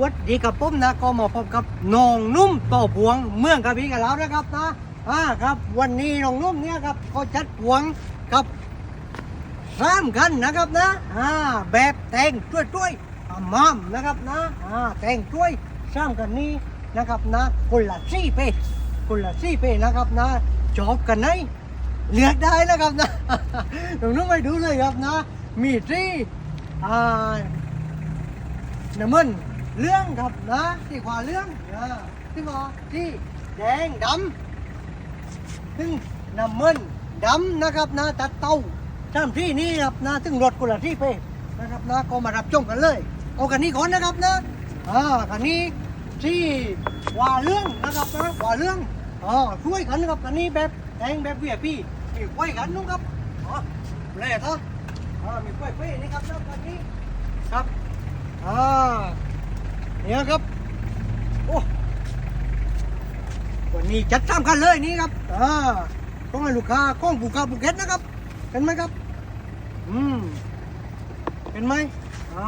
วัดดีกับผมนะก็มาพบกับน้องนุ่มต่อพวงเมืองกระบี่กันแล้วนะครับนะอ่าครับวันนี้น้องนุ่มเนี่ยครับก็จัดพวงกับสามคันนะครับนะอ่าแบบแต่งช่วยช่วยอมามนะครับนะอ่าแต่งช่วยสามคันนี้นะครับนะคนละสี่เปคนละสี่เปนะครับนะจอบกันไหนเลือกได้นะครับนะน้องนุ่มไปดูเลยครับนะมีที่อ่าน้ำมัน เรื่องครับนะที่ขวาเรื่องอ่าที่ขวาที่แดงดำซึ่งน้ำมันดำนะครับนะตัดเต้าตามที่นี้ครับนะซึ่งรถคนละที่ไปนะครับนะก็มารับชมกันเลยเอากันนี้ก่อนนะครับนะอ่ากันนี้ที่ขวาเรื่องนะครับนะขวาเรื่องอ๋อช่วยกันนะครับกันนี้แบบแดงแบบเวียพี่มีไว้กันนู้นครับอ๋อแรกครับอ่ามีไว้เป้นี่ครับนะกันนี้ครับอ่า เนี่ยครับโอ้วันนี้จัดสามคันเลยนี่ครับอ่าต้องให้ลูกค้าก้องผูกาภูเก็ตนะครับเห็นไหมครับ อืมเห็นไหมอ่า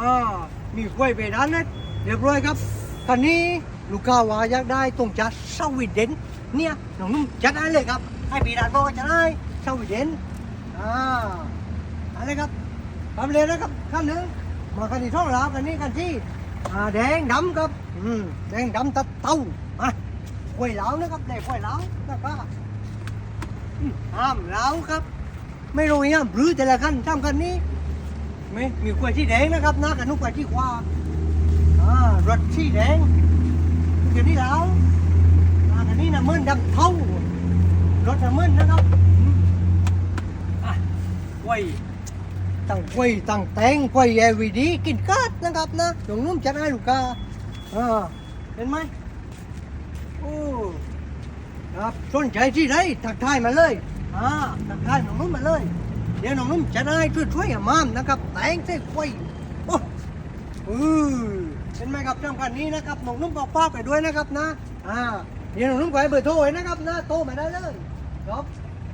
มีกล้วยไปด้านนั้นเรียบร้อยครับคันนี้ลูกค้าว่าอยากได้ตรงจัดสวีเดนเนี่ยน้องนุ่มจัดได้เลยครับให้ปีดานบอกจะได้สวีเดนอ่าอะไรครับทำเลยนะครับขั้นหนึ่งมากันที่ท้องลาวกันนี้กันที่ อ่าแดงดำครับอืมแดงดำตัดเต้ามาควยเหลานะครับแดงควยเหลานะครับอืมห้ามเหลาครับ ไม่รู้เนี่ยหรือแต่ละขั้นทำกันนี้ไม่มีกล้วยที่แดงนะครับนะกับนุกกล้วยที่ขวาอ่ารถที่แดงกันนี้เหลาอ่ากันนี้น้ำมันดำเท่ารถน้ำมันนะครับอะกล้วย ตั้งกล้วยตั้งแตงกล้วยเอวีดีกินกาดนะครับนะตรงนู้นจะได้ลูกค้าอ่าเห็นไหมโอ้ครับสนใจที่ไหนทักทายมาเลยอ่าทักทายน้องนุ่มมาเลย เดี๋ยวน้องนุ่มจะได้ช่วยช่วยๆมามนะครับแตงเส้กล้วยโอ้อือเห็นไหมครับสำคัญนี้นะครับน้องนุ่มบอกป้าไปด้วยนะครับนะอ่าเดี๋ยวน้องนุ่มก็ให้เบอร์โทรไว้นะครับนะโทรมาได้เลยครับ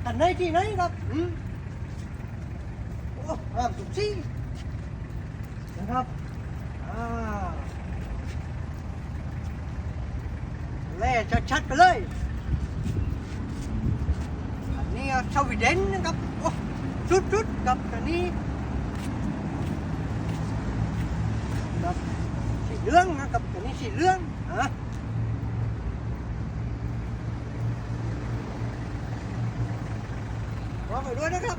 กันไหนที่ไหนครับอืม โอ้สุดที่นะครับแล่ชัดๆไปเลย อันนี้สวีเดนนะครับโอ้สุดๆกับอันนี้ครับสีเหลืองนะครับอันนี้สีเหลืองอะไปด้วยนะครับ